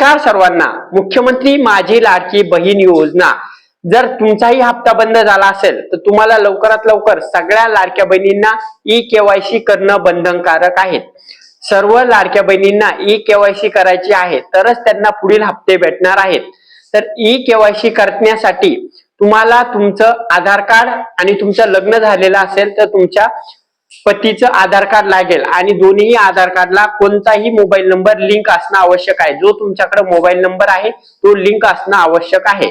नमस्कार सर्वांना. मुख्यमंत्री माझी लाडकी बहीण योजना. जर तुमचाही हप्ता बंद झाला असेल तर तुम्हाला लवकरात लवकर सगळ्या लाडक्या बहिणींना ई केवायसी करणं बंधनकारक आहे. सर्व लाडक्या बहिणींना ई केवायसी करायची आहे तरच त्यांना पुढील हप्ते भेटणार आहेत. तर ई केवायसी करण्यासाठी तुम्हाला तुमचं आधार कार्ड आणि तुमचं लग्न झालेलं असेल तर तुमच्या पतीचं आधार कार्ड लागेल आणि दोन्ही आधार कार्डला कोणताही मोबाईल नंबर लिंक असणं आवश्यक आहे. जो तुमच्याकडे मोबाईल नंबर आहे तो लिंक असणं आवश्यक आहे.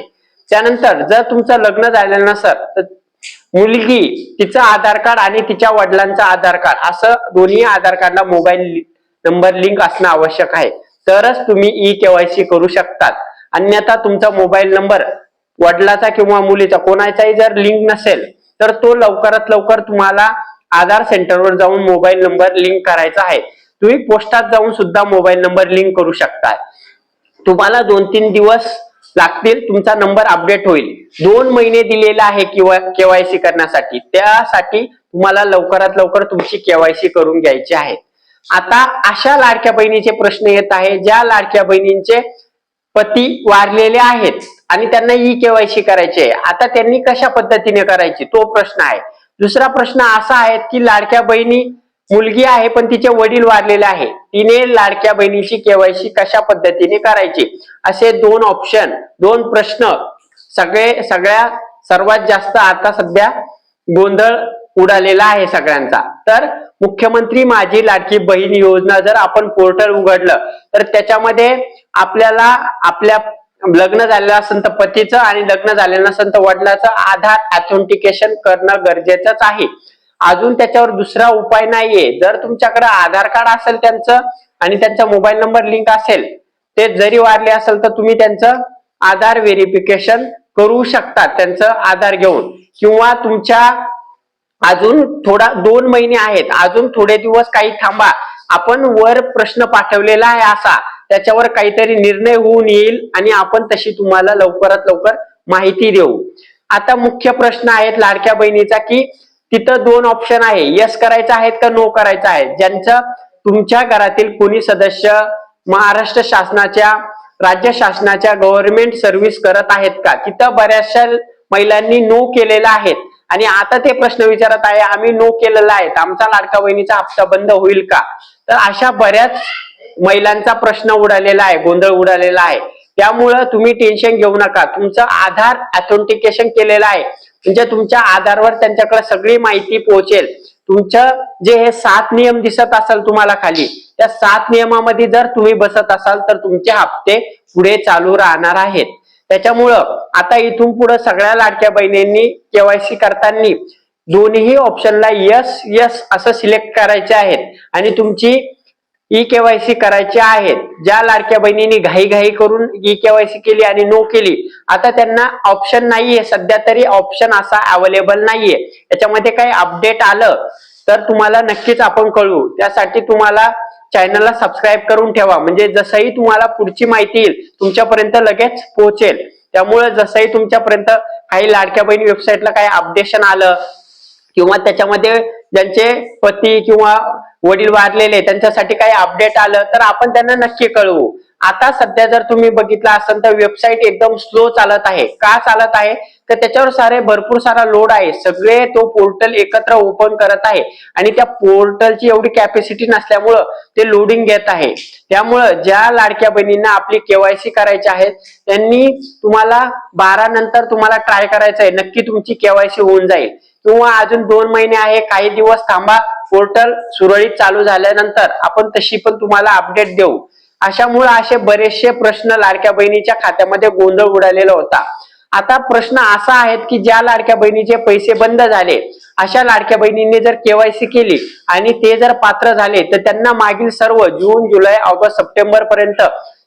त्यानंतर जर तुमचं लग्न झालेलं नसेल तर मुलगी तिचं आधार कार्ड आणि तिच्या वडिलांचं आधार कार्ड असं दोन्ही आधार कार्डला मोबाईल नंबर लिंक असणं आवश्यक आहे. तरच तुम्ही ई केवायसी करू शकतात. अन्यथा तुमचा मोबाईल नंबर वडिलाचा किंवा मुलीचा कोणाचाही जर लिंक नसेल तर तो लवकरात लवकर तुम्हाला आधार सेंटरवर जाऊन मोबाईल नंबर लिंक करायचा आहे. तुम्ही पोस्टात जाऊन सुद्धा मोबाईल नंबर लिंक करू शकता. तुम्हाला दोन तीन दिवस लागतील तुमचा नंबर अपडेट होईल. दोन महिने दिलेला आहे किंवा केवायसी करण्यासाठी. त्यासाठी तुम्हाला लवकरात लवकर तुमची केवायसी करून घ्यायची आहे. आता अशा लाडक्या बहिणीचे प्रश्न येत आहे ज्या लाडक्या बहिणींचे पती वारलेले आहेत आणि त्यांना ई केवायसी करायची आहे. आता त्यांनी कशा पद्धतीने करायची? तो प्रश्न आहे. दुसरा प्रश्न असा आहे की लाडक्या बहिणी मुलगी आहे पण तिचे वडील वारलेले आहे. तिने लाडक्या बहिणीची केवायसी कशा पद्धतीने करायची? असे दोन ऑप्शन दोन प्रश्न सगळे सगळ्या सर्वात जास्त आता सध्या गोंधळ उडालेला आहे सगळ्यांचा. तर मुख्यमंत्री माझी लाडकी बहीण योजना जर आपण पोर्टल उघडलं तर त्याच्यामध्ये आपल्याला आपल्या लग्न झालेलं असेल तर पतीचं आणि लग्न झालेलं नसेल तर वडिलाचं. आधार ऑथेंटिकेशन करणं गरजेचंच आहे. अजून त्याच्यावर दुसरा उपाय नाहीये. जर तुमच्याकडे आधार कार्ड असेल त्यांचं आणि त्यांचा मोबाईल नंबर लिंक असेल ते जरी वारले असेल तर तुम्ही त्यांचं आधार व्हेरिफिकेशन करू शकता त्यांचं आधार घेऊन. किंवा तुमच्या अजून थोडा दोन महिने आहेत. अजून थोडे दिवस काही थांबा. आपण वर प्रश्न पाठवलेला आहे असा. त्याच्यावर काहीतरी निर्णय होऊन येईल आणि आपण तशी तुम्हाला लवकरात लवकर माहिती देऊ. आता मुख्य प्रश्न आहेत लाडक्या बहिणीचा की तिथं दोन ऑप्शन आहे. यस करायचं आहेत का नो करायचं आहे? ज्यांचं तुमच्या घरातील कोणी सदस्य महाराष्ट्र शासनाच्या राज्य शासनाच्या गव्हर्नमेंट सर्व्हिस करत आहेत का? तिथं बऱ्याचशा महिलांनी नो केलेला आहेत. आणि आता ते प्रश्न विचारत आहे आम्ही नो केलेला आहे आमचा लाडका बहिणीचा हप्ता बंद होईल का? तर अशा बऱ्याच महिलांचा प्रश्न उडालेला आहे गोंधळ उडालेला आहे. त्यामुळं तुम्ही टेन्शन घेऊ नका. तुमचं आधार ऑथेंटिकेशन केलेलं आहे. म्हणजे तुमच्या आधारवर त्यांच्याकडे सगळी माहिती पोहोचेल. तुमचं जे हे सात नियम दिसत असाल तुम्हाला खाली त्या सात नियमामध्ये जर तुम्ही बसत असाल तर तुमचे हप्ते पुढे चालू राहणार आहेत. त्याच्यामुळं आता इथून पुढे सगळ्या लाडक्या बहिणींनी केवायसी करताना दोन्ही ऑप्शनला यस यस असं सिलेक्ट करायचे आहेत. आणि तुमची ई केवायसी करायची आहेत. ज्या लाडक्या बहिणींनी घाई घाई करून ई केवायसी केली आणि नो केली आता त्यांना ऑप्शन नाहीये. सध्या तरी ऑप्शन असा अवेलेबल नाहीये. याच्यामध्ये काही अपडेट आलं तर तुम्हाला नक्कीच आपण कळवू. त्यासाठी तुम्हाला चॅनलला सबस्क्राईब करून ठेवा. म्हणजे जसंही तुम्हाला पुढची माहिती येईल तुमच्यापर्यंत लगेच पोहोचेल. त्यामुळे जसंही तुमच्यापर्यंत काही लाडक्या बहिणी वेबसाईटला काही अपडेशन आलं किंवा त्याच्यामध्ये ज्यांचे पती किंवा वडील वारलेले त्यांच्यासाठी काही अपडेट आलं तर आपण त्यांना नक्की कळवू. आता सध्या जर तुम्ही बघितलं असेल तर वेबसाईट एकदम स्लो चालत आहे. का चालत आहे? तर त्याच्यावर सारे भरपूर सारा लोड आहे. सगळे तो पोर्टल एकत्र ओपन करत आहे. आणि त्या पोर्टलची एवढी कॅपॅसिटी नसल्यामुळं ते लोडिंग घेत आहे. त्यामुळं ज्या लाडक्या बहिणींना आपली केवायसी करायची आहे त्यांनी तुम्हाला बारा नंतर तुम्हाला ट्राय करायचं आहे नक्की तुमची केवायसी होऊन जाईल. किंवा अजून दोन महिने आहे काही दिवस थांबा. पोर्टल सुरळीत चालू झाल्यानंतर आपण तशी पण तुम्हाला अपडेट देऊ. अशामुळे असे बरेचसे प्रश्न लाडक्या बहिणीच्या खात्यामध्ये गोंधळ उडालेला होता. आता प्रश्न असा आहे की ज्या लाडक्या बहिणीचे पैसे बंद झाले अशा लाडक्या बहिणींनी जर केवायसी केली आणि ते जर पात्र झाले तर त्यांना मागील सर्व जून जुलै ऑगस्ट सप्टेंबर पर्यंत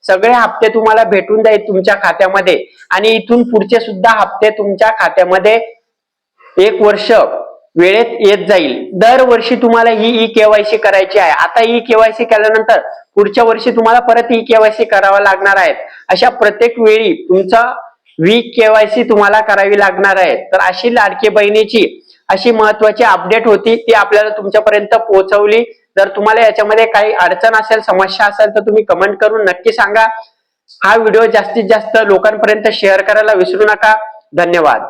सगळे हप्ते तुम्हाला भेटून जाईल तुमच्या खात्यामध्ये. आणि इथून पुढचे सुद्धा हप्ते तुमच्या खात्यामध्ये एक वर्ष वेळेत येत जाईल. दरवर्षी तुम्हाला ही ई केवायसी करायची आहे. आता ई केवायसी केल्यानंतर पुढच्या वर्षी तुम्हाला परत ई केवायसी करावा लागणार आहे. अशा प्रत्येक वेळी तुमचा वी केवायसी तुम्हाला करावी लागणार आहे. तर अशी लाडके बहिणीची अशी महत्वाची अपडेट होती ती आपल्याला तुमच्यापर्यंत पोहोचवली. जर तुम्हाला याच्यामध्ये काही अडचण असेल समस्या असेल तर तुम्ही कमेंट करून नक्की सांगा. हा व्हिडिओ जास्तीत जास्त लोकांपर्यंत शेअर करायला विसरू नका. धन्यवाद.